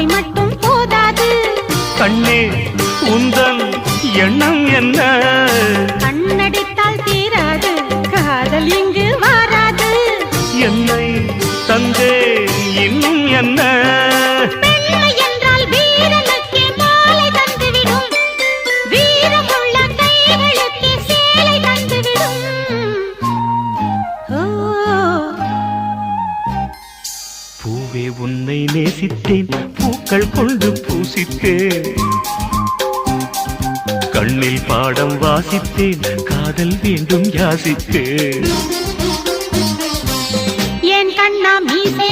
வார்த்தை மட்டும் போதாது. கண்ணே உந்தன் எண்ணம் என்ன? கண்ணடித்தால் தீராது காதல் இங்கு வாராது. என்னை தந்தே இன்னும் என்ன? என்றால் வீரனுக்கே மாலை தந்துவிடும். வீரமுள்ள கைகளுக்கே பூவே உன்னை நேசித்தேன் பூக்கள் கொண்டு பூசித்தேன். கண்ணில் பாடம் வாசித்தேன் காதல் வேண்டும் யாசித்தேன். என் கண்ணா மீசை